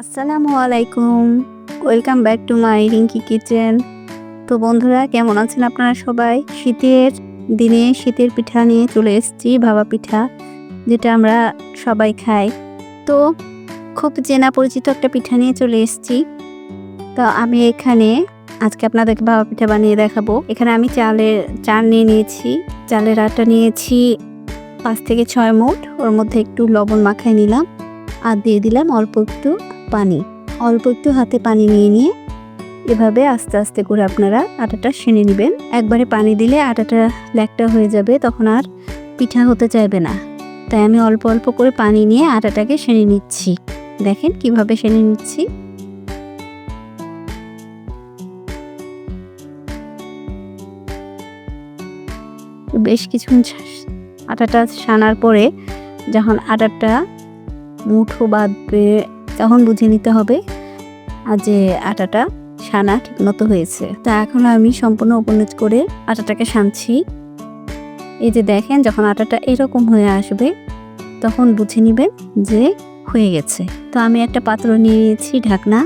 আসসালামু আলাইকুম। Welcome back to my Rinki kitchen তো বন্ধুরা, কেমন আছেন আপনারা সবাই? শীতের দিনে শীতের পিঠা নিয়ে চলে এসেছি ভাবা পিঠা, যেটা আমরা সবাই খাই। তো খুব চেনা পরিচিত একটা পিঠা নিয়ে চলে এসেছি। তো আমি এখানে আজকে আপনাদেরকে ভাবা পিঠা বানিয়ে দেখাবো। এখানে আমি চালের চাল নিয়ে নিয়েছি, চালের আটা নিয়েছি পাঁচ থেকে ছয় মুঠ। ওর মধ্যে একটু লবণ মাখায় নিলাম। আর দিয়ে দিলাম অল্প একটু পানি, অল্প একটু হাতে পানি নিয়ে নিয়ে এভাবে আস্তে আস্তে করে আপনারা আটাটা সেনে নেবেন। একবারে পানি দিলে আটাটা ল্যাকটা হয়ে যাবে, তখন আর পিঠা হতে চাইবে না। তাই আমি অল্প অল্প করে পানি নিয়ে আটাটাকে সেনে নিচ্ছি। দেখেন কীভাবে সেনে নিচ্ছি। বেশ কিছুক্ষণ আটাটা সানার পরে যখন আটাটা মুঠো বাঁধবে তখন বুঝে নিতে হবে আর যে আটাটা সানা ঠিক মতো হয়েছে। তা এখন আমি সম্পূর্ণ উপনিত করে আটাটাকে সানছি। এই যে দেখেন, যখন আটাটা এরকম হয়ে আসবে, তখন বুঝে নেবেন যে হয়ে গেছে। তো আমি একটা পাত্র নিয়ে নিয়েছি, ঢাকনা।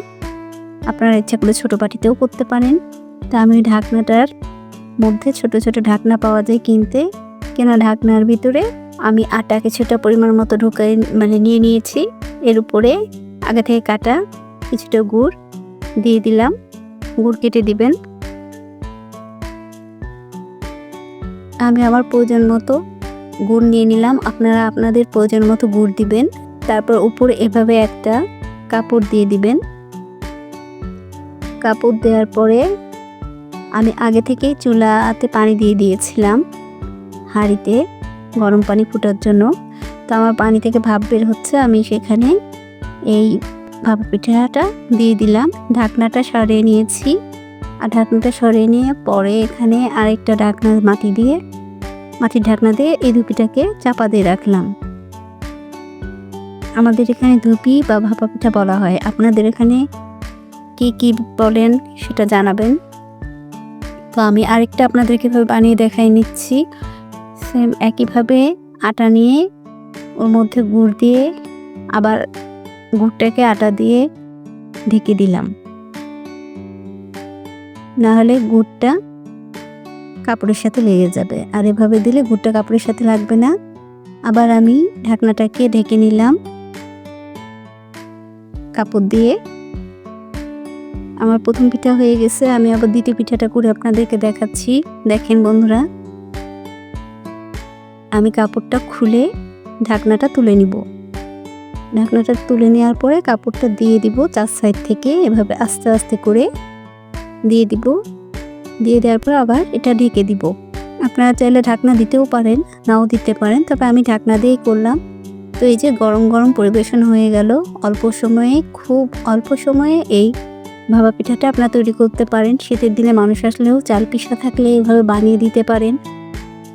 আপনারা ইচ্ছা করলে ছোটো পাটিতেও করতে পারেন। তা আমি ঢাকনাটার মধ্যে ছোট ছোট ঢাকনা পাওয়া যায় কিনতে। কেনা ঢাকনার ভিতরে আমি আটা কিছুটা পরিমাণ মতো ঢুকাই মানে নিয়ে নিয়েছি। এর উপরে আগে থেকে কাটা কিছুটা গুড় দিয়ে দিলাম। গুড় কেটে দিবেন। আমি আমার প্রয়োজন মতো গুড় নিয়ে নিলাম। আপনারা আপনাদের প্রয়োজন মতো গুড় দিবেন। তারপর উপরে এভাবে একটা কাপড় দিয়ে দিবেন। কাপড় দেওয়ার পরে আমি আগে থেকেই চুলাতে পানি দিয়ে দিয়েছিলাম হাঁড়িতে গরম পানি ফোটার জন্য। তো আমার পানি থেকে ভাব বের হচ্ছে। আমি সেখানে এই ভাপা পিঠাটা দিয়ে দিলাম। ঢাকনাটা সরিয়ে নিয়েছি। আর ঢাকনাটা সরিয়ে নিয়ে পরে এখানে আরেকটা ঢাকনা মাটি দিয়ে, মাটির ঢাকনা দিয়ে এই ধুপিটাকে চাপা দিয়ে রাখলাম। আমাদের এখানে ধুপি বা ভাপা পিঠা বলা হয়। আপনাদের এখানে কি কি বলেন সেটা জানাবেন। তো আমি আরেকটা আপনাদেরকে এভাবে বানিয়ে দেখাই নিচ্ছি। সেম একইভাবে আটা নিয়ে ওর মধ্যে গুড় দিয়ে আবার গুড়টাকে আটা দিয়ে ঢেকে দিলাম। না হলে গুড়টা কাপড়ের সাথে লেগে যাবে। আর এভাবে দিলে গুড়টা কাপড়ের সাথে লাগবে না। আবার আমি ঢাকনাটাকে ঢেকে নিলাম। কাপড় দিয়ে। আমার প্রথম পিঠা হয়ে গেছে। আমি আবার দ্বিতীয় পিঠাটা করে আপনাদেরকে দেখাচ্ছি। দেখেন বন্ধুরা। আমি কাপড়টা খুলে ঢাকনাটা তুলে নিব। ঢাকনাটা তুলে নেওয়ার পরে কাপড়টা দিয়ে দিব চার সাইড থেকে, এভাবে আস্তে আস্তে করে দিয়ে দিব। দিয়ে দেওয়ার পর আবার এটা ঢেকে দিব। আপনারা চাইলে ঢাকনা দিতেও পারেন, নাও দিতে পারেন, তবে আমি ঢাকনা দিয়েই করলাম। তো এই যে গরম গরম পরিবেশন হয়ে গেল, অল্প সময়ে, খুব অল্প সময়ে এই ভাবা পিঠাটা আপনারা তৈরি করতে পারেন। শীতের দিনে মানুষ আসলেও চাল পিঠা থাকলে এভাবে বানিয়ে দিতে পারেন।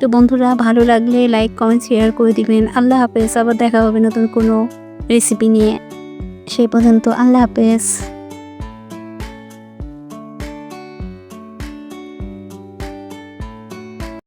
তো বন্ধুরা, ভালো লাগলে লাইক কমেন্ট শেয়ার করে দিবেন। আল্লাহ হাফেজ, আবার দেখা হবে নতুন কোনো রেসিপি নিয়ে। সেই পর্যন্ত আল্লাহ হাফেজ।